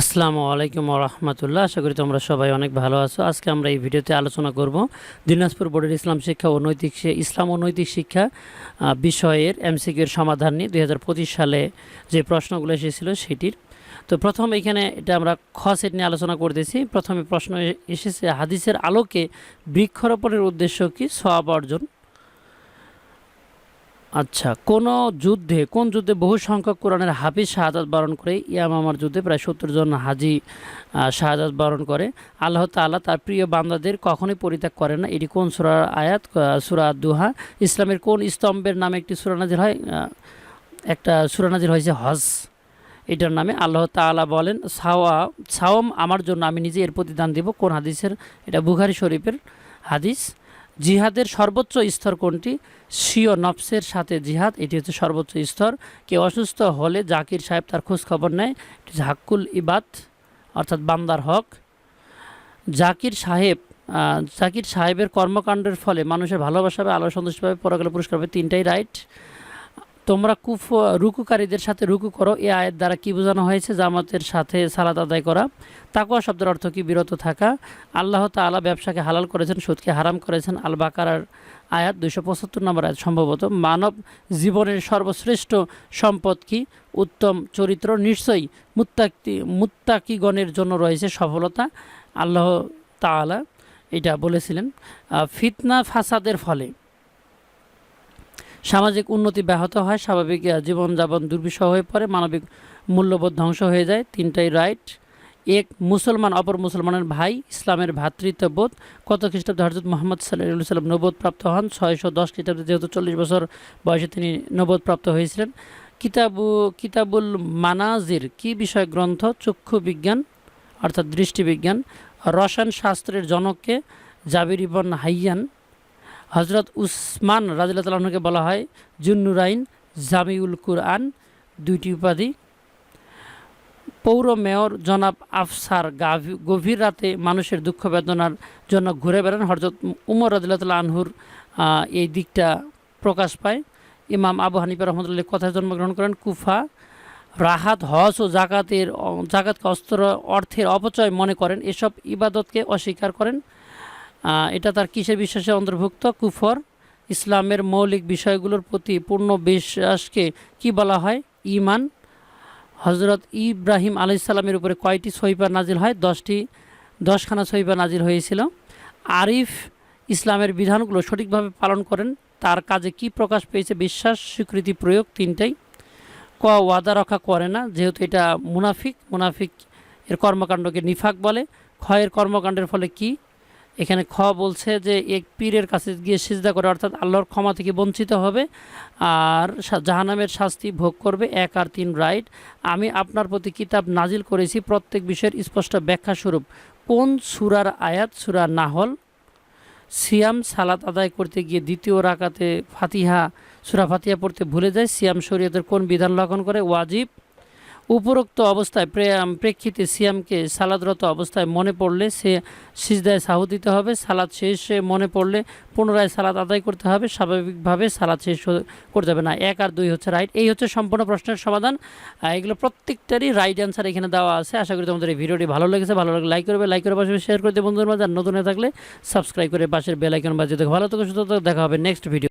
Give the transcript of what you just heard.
আসসালামু আলাইকুম রহমতুল্লাহ। আশা করি তোমরা সবাই অনেক ভালো আছো। আজকে আমরা এই ভিডিওতে আলোচনা করব দিনাজপুর বোর্ডের ইসলাম শিক্ষা ও নৈতিক ইসলাম ও নৈতিক শিক্ষা বিষয়ের এমসিকিউর সমাধান নিয়ে দু হাজার পঁচিশ সালে যে প্রশ্নগুলো এসেছিল সেটির। তো প্রথম এখানে এটা আমরা খ সেট নিয়ে আলোচনা করতেছি। প্রথমে প্রশ্ন এসেছে, হাদিসের আলোকে বৃক্ষরোপণের উদ্দেশ্য কি? সওয়াব অর্জন। আচ্ছা কোন যুদ্ধে কোন যুদ্ধে বহু সংখ্যক কোরআনের হাফিজ শাহাদাত বরণ করে? ইয়ামামার যুদ্ধে প্রায় সত্তর জন হাজি আহ, শাহাদাত বরণ করে। আল্লাহ তাআলা তার প্রিয় বান্দাদের কখনোই পরিত্যাগ করে না। এটি কোন সুরার আয়াত? সুরা দুহা। ইসলামের কোন স্তম্ভের নামে একটি সুরানাজির হয়? একটা সুরানাজির হয়েছে হজ। এটার নামে আল্লাহ তাআলা বলেন সাওয়া সাওম আমার জন্য আমি নিজে এর প্রতিদান দিব। কোন হাদিসের? এটা বুখারি শরীফের হাদিস। জিহাদের সর্বোচ্চ স্তর কোনটি? সিও নফসের সাথে জিহাদ, এটি হচ্ছে সর্বোচ্চ স্তর। কেউ অসুস্থ হলে জাকির সাহেব তার খোঁজ খবর নেয়। এটি হাক্কুল ইবাদ, অর্থাৎ বান্দার হক। জাকির সাহেব জাকির সাহেবের কর্মকাণ্ডের ফলে মানুষের ভালোবাসা পাবে আলো সন্তুষ্ট পাবে পরকালে পুরস্কার পাবে তিনটাই রাইট। তোমরা কুফ রুকুকারীদের সাথে রুকু করো। এ আয়ের দ্বারা কি বোঝানো হয়েছে? জামাতের সাথে সালাদ আদায় করা। তাকুয়া শব্দের অর্থ কি? বিরত থাকা। আল্লাহ তাআলা ব্যবসাকে হালাল করেছেন, সুদকে হারাম করেছেন। আল বাকারার আয়াত দুইশো পঁচাত্তর নম্বর আয়াত সম্ভবত। মানব জীবনের সর্বশ্রেষ্ঠ সম্পদ কি? উত্তম চরিত্র নিশ্চয়ই মুত্তাকি মুত্তাকিগণের জন্য রয়েছে সফলতা। আল্লাহ তাআলা এটা বলেছিলেন। ফিতনা ফাসাদের ফলে সামাজিক উন্নতি ব্যাহত হয়, স্বাভাবিক জীবনযাপন দুর্বিষহ হয়ে পড়ে, মানবিক মূল্যবোধ ধ্বংস হয়ে যায়। তিনটাই রাইট এক, মুসলমান, অপর মুসলমানের ভাই, ইসলামের ভ্রাতৃত্ববোধ কত খ্রিস্টাব্দে হজরত মোহাম্মদ সাল্লাহ সাল্লাম নবোধ প্রাপ্ত হন? ছয়শো দশ খ্রিস্টাব্দে যেহেতু চল্লিশ বছর বয়সে তিনি নবোধ প্রাপ্ত হয়েছিলেন। কিতাবু, কিতাবুল মানাজির কি বিষয় গ্রন্থ? চক্ষু বিজ্ঞান, অর্থাৎ দৃষ্টিবিজ্ঞান রসায়ন শাস্ত্রের জনককে জাবির ইবন হাইয়ান হজরত উসমান রাজিল্লাহকে বলা হয় জুন্নুরাইন জামিউল কুরআন, দুইটি উপাধি। পৌর মেয়র জনাব আফসার গাভি- গভীর রাতে মানুষের দুঃখ বেদনার জন্য ঘুরে বেড়ান। হজরত উমর রাজিল্লাহ আনহুর এই দিকটা প্রকাশ পায়। ইমাম আবু হানিফা রহমতুল্লাহ কথায় জন্মগ্রহণ করেন? কুফা। রাহাত, হজ ও জাকাতের জাকাতকে অস্ত্র অর্থের অপচয় মনে করেন। এসব ইবাদতকে অস্বীকার করেন। এটা তার কিসের বিশ্বাসে অন্তর্ভুক্ত? কুফর, ইসলামের মৌলিক বিষয়গুলোর প্রতি পূর্ণ বিশ্বাসকে কি বলা হয়? ইমান হজরত ইব্রাহিম আলাইসাল্লামের উপরে কয়টি সহিপা নাজিল হয়? দশটি, দশখানা সহিপা নাজিল হয়েছিল। আরিফ ইসলামের বিধানগুলো সঠিকভাবে পালন করেন। তার কাজে কি প্রকাশ পেয়েছে? বিশ্বাস, স্বীকৃতি প্রয়োগ তিনটাই। ক, ওয়াদা রক্ষা করে না, যেহেতু এটা মুনাফিক। মুনাফিক এর কর্মকাণ্ডকে নিফাক বলে। ক্ষয়ের কর্মকাণ্ডের ফলে কি এখানে খ বলছে যে এক পীরের কাছে গিয়ে সিজদা করে, অর্থাৎ আল্লাহর ক্ষমা থেকে বঞ্চিত হবে আর জাহানামের শাস্তি ভোগ করবে এক আর তিন রাইট। আমি আপনার প্রতি কিতাব নাজিল করেছি, প্রত্যেক বিষয়ের স্পষ্ট ব্যাখ্যা স্বরূপ। কোন সুরার আয়াত? সুরা নাহল। সিয়াম সালাত আদায় করতে গিয়ে দ্বিতীয় রাকাতে ফাতিহা, সুরা ফাতিহা পড়তে ভুলে যায়। সিয়াম শরীয়তের কোন বিধান লঙ্ঘন করে? ওয়াজিব। উপরোক্ত অবস্থায় প্রে- প্রেক্ষিতে সিয়ামকে সালাদরত অবস্থায় মনে পড়লে সে সিজদায় সাহু দিতে হবে। সালাদ শেষে মনে পড়লে পুনরায় সালাদ আদায় করতে হবে। স্বাভাবিকভাবে সালাদ শেষ করতে হবে না। এক আর দুই হচ্ছে রাইট। এই হচ্ছে সম্পূর্ণ প্রশ্নের সমাধান। এগুলো প্রত্যেকটারই রাইট অ্যান্সার এখানে দেওয়া আছে। আশা করি তোমাদের এই ভিডিওটি ভালো লেগেছে। ভালো লাগলে লাইক করবে। লাইক করে পাশে শেয়ার করে দেবে বন্ধুদের মাঝে। আর নতুন থাকলে সাবস্ক্রাইব করে পাশের বেল আইকন বাজিয়ে দেখো। ভালো থেকে, সুস্থ দেখা হবে নেক্সট ভিডিও